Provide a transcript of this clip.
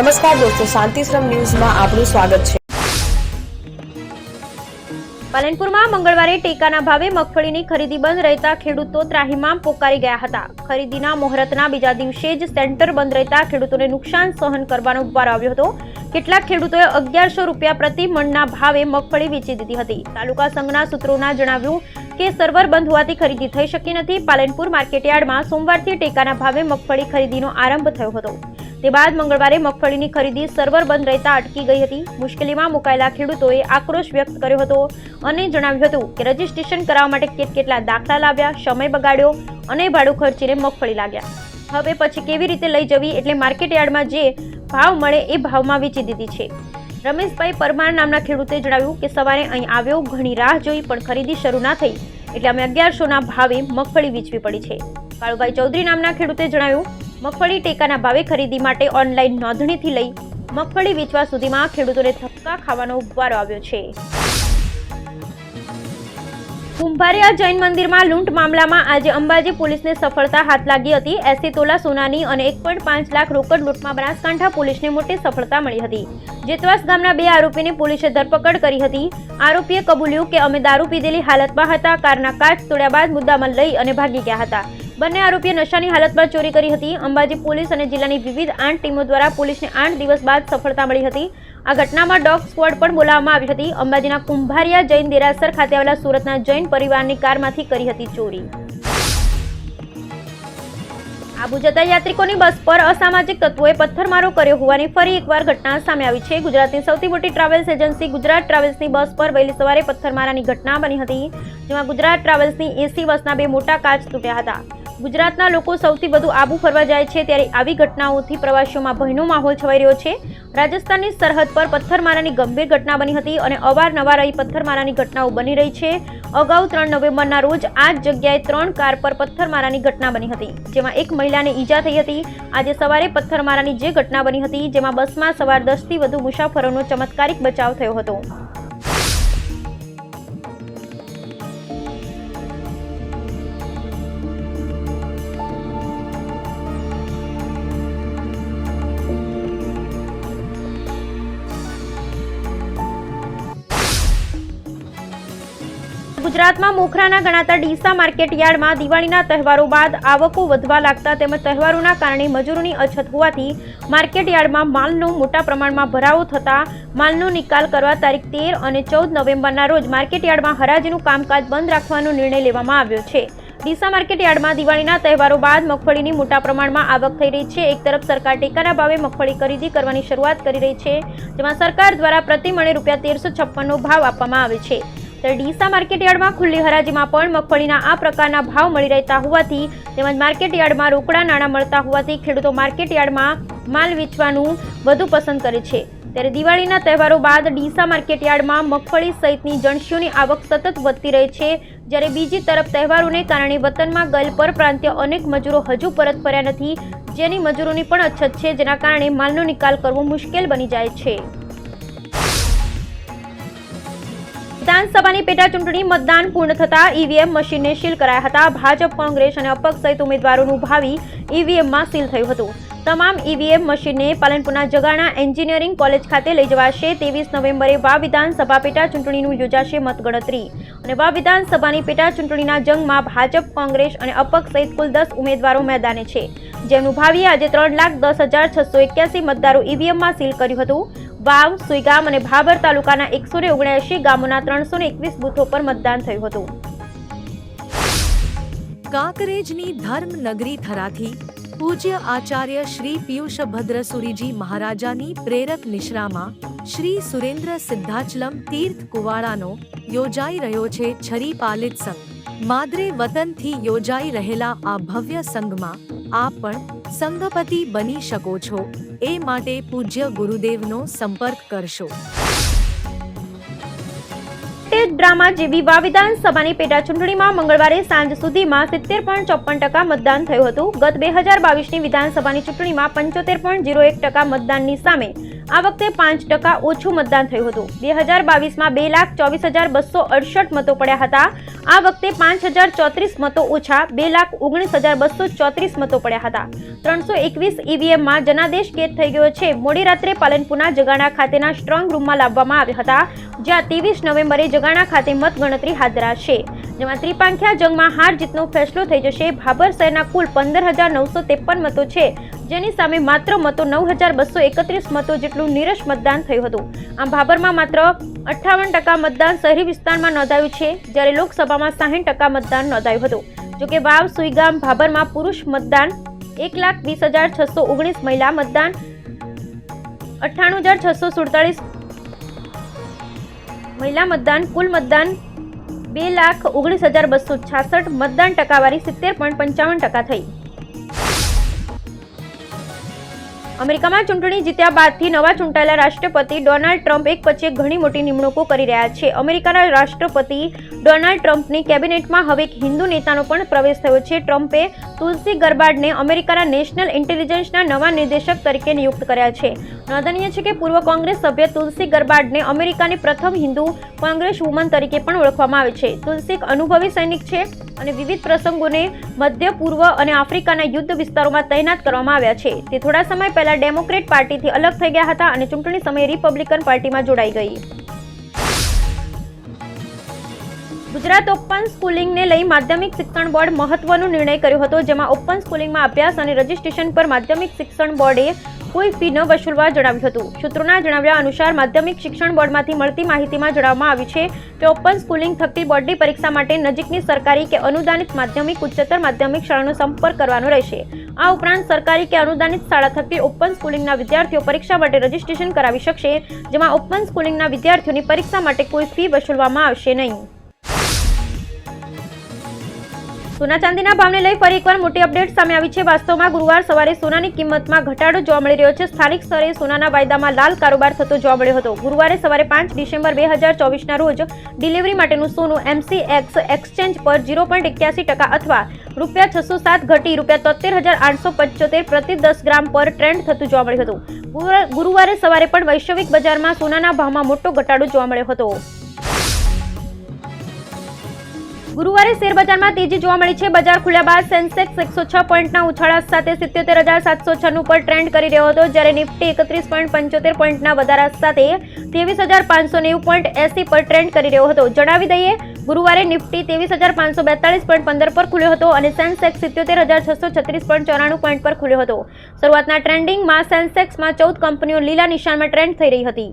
નમસ્કાર દોસ્તો, શાંતિશ્રમ ન્યૂઝમાં આપનું સ્વાગત છે. પાલનપુરમાં મંગળવારે ટેકાના ભાવે મગફળીની ખરીદી બંધ રહેતા ખેડૂતો ત્રાહિમામ પોકારી ગયા હતા. ખરીદીના મુહૂર્તના બીજા દિવસે જ સેન્ટર બંધ રહેતા ખેડૂતોને નુકસાન સહન કરવાનો વારો આવ્યો હતો. કેટલાક ખેડૂતોએ અગિયારસો રૂપિયા પ્રતિ મણના ભાવે મગફળી વેચી દીધી હતી. તાલુકા સંઘના સૂત્રોના જણાવ્યું કે સર્વર બંધ હોવાથી ખરીદી થઈ શકી નથી. પાલનપુર માર્કેટયાર્ડમાં સોમવારથી ટેકાના ભાવે મગફળી ખરીદીનો આરંભ થયો હતો. તે બાદ મંગળવારે મગફળીની ખરીદી સર્વર બંધ રહેતા અટકી ગઈ હતી. મુશ્કેલીમાં મુકાયેલા ખેડૂતોએ આક્રોશ વ્યક્ત કર્યો હતો અને જણાવ્યું હતું કે રજીસ્ટ્રેશન કરાવવા માટે કેટ કેટલા દાખલા લાવ્યા, સમય બગાડ્યો અને ભાડું ખર્ચીને મગફળી લાગ્યા. હવે પછી કેવી રીતે લઈ જવી એટલે માર્કેટ યાર્ડમાં જે ભાવ મળે એ ભાવમાં વેચી દીધી છે. રમેશભાઈ પરમાર નામના ખેડૂતે જણાવ્યું કે સવારે અહીં આવ્યો, ઘણી રાહ જોઈ, પણ ખરીદી શરૂ ના થઈ એટલે અમે અગિયારસોના ભાવે મગફળી વેચવી પડી છે. કાળુભાઈ ચૌધરી નામના ખેડૂતે જણાવ્યું મગફળી ટેકાના ભાવે ખરીદી માટે ઓનલાઈન નોંધણીથી લઈ મગફળી વેચવા સુધીમાં ખેડૂતોને ધક્કા ખાવાનો વારો આવ્યો છે. કુંભારિયા જૈન મંદિરમાં લૂંટ મામલામાં આજે અંબાજી પોલીસને સફળતા હાથ લાગી હતી. એસી તોલા સોનાની અને એક પાંચ લાખ રોકડ લૂંટમાં બનાસકાંઠા પોલીસને મોટી સફળતા મળી હતી. જેતવાસ ગામના બે આરોપીની પોલીસે ધરપકડ કરી હતી. આરોપીએ કબૂલ્યું કે અમે દારૂ પીધેલી હાલતમાં હતા. કારના કાચ તોડ્યા બાદ મુદ્દામાં લઈ અને ભાગી ગયા હતા. બંને આરોપીએ નશાની હાલતમાં ચોરી કરી હતી. અંબાજી પોલીસ અને જિલ્લાની વિવિધ આઠ ટીમો દ્વારા પોલીસને આઠ દિવસ બાદ સફળતા મળી હતી. આ ઘટનામાં ડોગ સ્ક્વોડ પણ બોલાવવામાં આવી હતી. અંબાજીના કુંભારિયા જૈન દેરાસર ખાતે આવેલા સુરતના જૈન પરિવારની કારમાંથી કરી હતી ચોરી. આબુ જતા યાત્રિકોની બસ પર અસામાજિક તત્વોએ પથ્થરમારો કર્યો હોવાની ફરી એકવાર ઘટના સામે આવી છે. ગુજરાતની સૌથી મોટી ટ્રાવેલ્સ એજન્સી ગુજરાત ટ્રાવેલ્સની બસ પર વહેલી સવારે પથ્થરમારાની ઘટના બની હતી, જેમાં ગુજરાત ટ્રાવેલ્સની એસી બસના બે મોટા કાચ તૂટ્યા હતા. ગુજરાતના લોકો સૌથી વધુ આબુ ફરવા જાય છે ત્યારે આવી ઘટનાઓથી પ્રવાસીઓમાં ભયનો માહોલ છવાઈ રહ્યો છે. રાજસ્થાનની સરહદ પર પથ્થરમારાની ગંભીર ઘટના બની હતી અને અવારનવાર અહીં પથ્થરમારાની ઘટનાઓ બની રહી છે. અગાઉ ત્રણ નવેમ્બરના રોજ આ જ જગ્યાએ ત્રણ કાર પર પથ્થરમારાની ઘટના બની હતી, જેમાં એક મહિલાને ઈજા થઈ હતી. આજે સવારે પથ્થરમારાની જે ઘટના બની હતી, જેમાં બસમાં સવાર દસથી વધુ મુસાફરોનો ચમત્કારિક બચાવ થયો હતો. ગુજરાતમાં મોખરાના ગણાતા ડીસા માર્કેટ યાર્ડમાં દિવાળીના તહેવારો બાદ આવકો વધવા લાગતા તેમજ તહેવારોના કારણે મજૂરોની અછત હોવાથી માર્કેટ યાર્ડમાં માલનો મોટા પ્રમાણમાં ભરાવો થતાં માલનો નિકાલ કરવા તારીખ તેર અને ચૌદ નવેમ્બરના રોજ માર્કેટ યાર્ડમાં હરાજીનું કામકાજ બંધ રાખવાનો નિર્ણય લેવામાં આવ્યો છે. ડીસા માર્કેટ યાર્ડમાં દિવાળીના તહેવારો બાદ મગફળીની મોટા પ્રમાણમાં આવક થઈ રહી છે. એક તરફ સરકાર ટેકાના ભાવે મગફળી ખરીદી કરવાની શરૂઆત કરી રહી છે, જેમાં સરકાર દ્વારા પ્રતિ મણે રૂપિયા તેરસો છપ્પનનો ભાવ આપવામાં આવે છે. ત્યારે ડીસા માર્કેટ યાર્ડમાં ખુલ્લી હરાજીમાં પણ મગફળીના આ પ્રકારના ભાવ મળી રહેતા હોવાથી તેમજ માર્કેટયાર્ડમાં રોકડા નાણાં મળતા હોવાથી ખેડૂતો માર્કેટ યાર્ડમાં માલ વેચવાનું વધુ પસંદ કરે છે. ત્યારે દિવાળીના તહેવારો બાદ ડીસા માર્કેટ યાર્ડમાં મગફળી સહિતની જણસીઓની આવક સતત વધતી રહે છે. જ્યારે બીજી તરફ તહેવારોને કારણે વતનમાં ગયેલ પરપ્રાંતીય અનેક મજૂરો હજુ પરત ફર્યા નથી. જેની મજૂરોની પણ અછત છે, જેના કારણે માલનો નિકાલ કરવો મુશ્કેલ બની જાય છે. વિધાનસભાની પેટા ચૂંટણી મતદાન પૂર્ણ થતા ઈવીએમ મશીનને સીલ કરાયા હતા. ભાજપ, કોંગ્રેસ અને અપક્ષ સહિત ઉમેદવારોનું ભાવિ ઈવીએમમાં સીલ થયું હતું. તમામ ઈવીએમ મશીનને પાલનપુરના જગાણા એન્જિનિયરિંગ કોલેજ ખાતે લઈ જવાશે. ત્રેવીસ નવેમ્બરે વા વિધાનસભા પેટા ચૂંટણીનું યોજાશે મતગણતરી. અને વા વિધાનસભાની પેટા ચૂંટણીના જંગમાં ભાજપ, કોંગ્રેસ અને અપક્ષ સહિત કુલ દસ ઉમેદવારો મેદાને છે. જેમનું ભાવિ આજે ત્રણ લાખ દસ હજાર છસો એક્યાસી મતદારો ઈવીએમમાં સીલ કર્યું હતું. વાવ સુઈગામ અને ભાભર તાલુકાના એકસો ને ઓગણએંશી ગામોના ત્રણસો ને એકવીસ બૂથો પર મતદાન થયું હતું. કાંકરેજની ધર્મનગરી થરાથી પૂજ્ય આચાર્ય શ્રી પિયુષભદ્ર સુરીજી મહારાજાની પ્રેરક નિશ્રામાં શ્રી સુરેન્દ્ર સિદ્ધાચલમ તીર્થ કુવાડાનો યોજાઈ રહ્યો છે છરી પાલિત સંઘ. માદરે વતનથી યોજાઈ રહેલા આ ભવ્ય સંઘમાં આપ પણ સંઘપતિ બની શકો છો. એ માટે પૂજ્ય ગુરુદેવનો સંપર્ક કરશો. ડ્રામા જેવી વા વિધાનસભાની પેટા ચૂંટણીમાં મંગળવારે સાંજ સુધીમાં સિત્તેર પોઈન્ટ ચોપન ટકા મતદાન થયું હતું. ગત બે હજાર બાવીસની વિધાનસભાની ચૂંટણીમાં પંચોતેર પોઈન્ટ ઝીરો એક ટકા મતદાનની સામે આ વખતે પાંચ ટકા ઓછું મતદાન થયું હતું. બે હજાર બાવીસમાં બે લાખ ચોવીસ હજાર બસો અડસઠ મતો પડ્યા હતા. આ વખતે પાંચ હજાર ચોત્રીસ મતો ઓછા, બે લાખ ઓગણીસ હજાર બસો ચોત્રીસ મતો પડ્યા હતા. ત્રણસો એકવીસ ઈવીએમમાં જનાદેશ કેદ થઈ ગયો છે. મોડી રાત્રે પાલનપુરના જગાણા ખાતેના સ્ટ્રોંગ રૂમમાં લાવવામાં આવ્યા હતા, જ્યાં ત્રેવીસ નવેમ્બરે જગાણા ખાતે મતગણતરી હાથ ધરાશે. જેમાં ત્રિપાંખ્યા જંગમાં હાર જીતનો ફેસલો થઈ જશે. ભાભર શહેરના કુલ પંદર હજાર નવસો ત્રેપન મતો છે. જેની સામે માત્ર મતો નવ હજાર બસો એકત્રીસ મતો જેટલું નીરસ મતદાન થયું હતું. આમ ભાભરમાં માત્ર અઠ્ઠાવન ટકા મતદાન શહેરી વિસ્તારમાં નોંધાયું છે, જ્યારે લોકસભામાં સાહીઠ ટકા મતદાન નોંધાયું હતું. જોકે વાવ, સુઈગામ, ભાભરમાં પુરુષ મતદાન એક લાખ વીસ હજાર છસો ઓગણીસ મહિલા મતદાન અઠ્ઠાણું હજાર છસો સુડતાલીસ મહિલા મતદાન, કુલ મતદાન બે લાખ ઓગણીસ હજાર બસો છાસઠ મતદાન ટકાવારી સિત્તેર પોઈન્ટ પંચાવન ટકા થઈ. અમેરિકામાં ચૂંટણી જીત્યા બાદથી નવા ચૂંટાયેલા રાષ્ટ્રપતિ ડોનાલ્ડ ટ્રમ્પ એક પછી ઘણી મોટી નિમણૂકો કરી રહ્યા છે. અમેરિકાના રાષ્ટ્રપતિ ડોનાલ્ડ ટ્રમ્પની કેબિનેટમાં હવે એક હિન્દુ નેતાનો પણ પ્રવેશ થયો છે. ટ્રમ્પે તુલસી ગરબાડને અમેરિકાના નેશનલ ઇન્ટેલિજન્સના નવા નિર્દેશક તરીકે નિયુક્ત કર્યા છે. નોંધનીય છે કે પૂર્વ કોંગ્રેસ સભ્ય તુલસી ગરબાડને અમેરિકાની પ્રથમ હિન્દુ કોંગ્રેસ વુમન તરીકે પણ ઓળખવામાં આવે છે. તુલસી એક અનુભવી સૈનિક છે. અને વિવિધ પ્રસંગોને મધ્ય, પૂર્વ અને આફ્રિકાના યુદ્ધ વિસ્તારોમાં તૈનાત કરવામાં આવ્યા છે. તે થોડા સમય પહેલા ડેમોક્રેટ પાર્ટીથી અલગ થઈ ગયા હતા અને ચૂંટણી સમયે રિપબ્લિકન પાર્ટીમાં જોડાઈ ગઈ. ગુજરાત ઓપન સ્કૂલિંગને લઈ માધ્યમિક શિક્ષણ બોર્ડ મહત્વનો નિર્ણય કર્યો હતો, જેમાં ઓપન સ્કૂલિંગમાં અભ્યાસ અને રજિસ્ટ્રેશન પર માધ્યમિક શિક્ષણ બોર્ડે કોઈ ફી ન વસૂલવા જણાવ્યું હતું. સૂત્રોના જણાવ્યા અનુસાર માધ્યમિક શિક્ષણ બોર્ડમાંથી મળતી માહિતીમાં જણાવવામાં આવ્યું છે કે ઓપન સ્કૂલિંગ થકતી બોર્ડની પરીક્ષા માટે નજીકની સરકારી કે અનુદાનિત માધ્યમિક, ઉચ્ચતર માધ્યમિક શાળાનો સંપર્ક કરવાનો રહેશે. આ ઉપરાંત સરકારી કે અનુદાનિત શાળા થકી ઓપન સ્કૂલિંગના વિદ્યાર્થીઓ પરીક્ષા માટે રજીસ્ટ્રેશન કરાવી શકશે, જેમાં ઓપન સ્કૂલિંગના વિદ્યાર્થીઓની પરીક્ષા માટે કોઈ ફી વસૂલવામાં આવશે નહીં. સોના ચાંદીના ભાવને લઈ ફરી એકવાર મોટી અપડેટ સામે આવી છે. વાસ્તવમાં ગુરુવાર સવારે સોનાની કિંમતમાં ઘટાડો જોવા મળી રહ્યો છે. સ્થાનિક સ્તરે સોનાના વાયદામાં લાલ કારોબાર થતો જોવા મળ્યો હતો. ગુરુવારે સવારે પાંચ ડિસેમ્બર બે હજાર ચોવીસના રોજ ડિલિવરી માટેનું સોનું એમસી એક્સ એક્સચેન્જ પર ઝીરો પોઈન્ટ એક્યાસી ટકા અથવા રૂપિયા છસો સાત ઘટી રૂપિયા તોતેર હજાર આઠસો પંચોતેર પ્રતિ દસ ગ્રામ પર ટ્રેન્ડ થતું જોવા મળ્યું હતું. ગુરુવારે સવારે પણ વૈશ્વિક બજારમાં સોનાના ભાવમાં મોટો ઘટાડો જોવા મળ્યો હતો. ગુરુવારે શેર બજારમાં તેજી જોવા મળી છે. બજાર ખુલ્યા બાદ સેન્સેક્સ એકસો છ પોઈન્ટના ઉછાળા સાથે સિત્યોતેર હજાર સાતસો છન્નું પર ટ્રેન્ડ કરી રહ્યો હતો. જ્યારે નિફ્ટી એકત્રીસ પોઈન્ટ પંચોતેર પોઈન્ટના વધારા સાથે ત્રેવીસ હજાર પાંચસો નેવું પોઈન્ટ એસી પર ટ્રેન્ડ કરી રહ્યો હતો. જણાવી દઈએ, ગુરુવારે નિફ્ટી ત્રેવીસ હજાર પાંચસો બેતાલીસ પોઈન્ટ પંદર પર ખુલ્યો હતો અને સેન્સેક્સ સિત્યોતેર હજાર છસો છત્રીસ પોઈન્ટ ચોરાણું પોઈન્ટ પર ખુલ્યો હતો. શરૂઆતના ટ્રેન્ડિંગમાં સેન્સેક્સમાં ચૌદ કંપનીઓ લીલા નિશાનમાં ટ્રેન્ડ થઈ રહી હતી.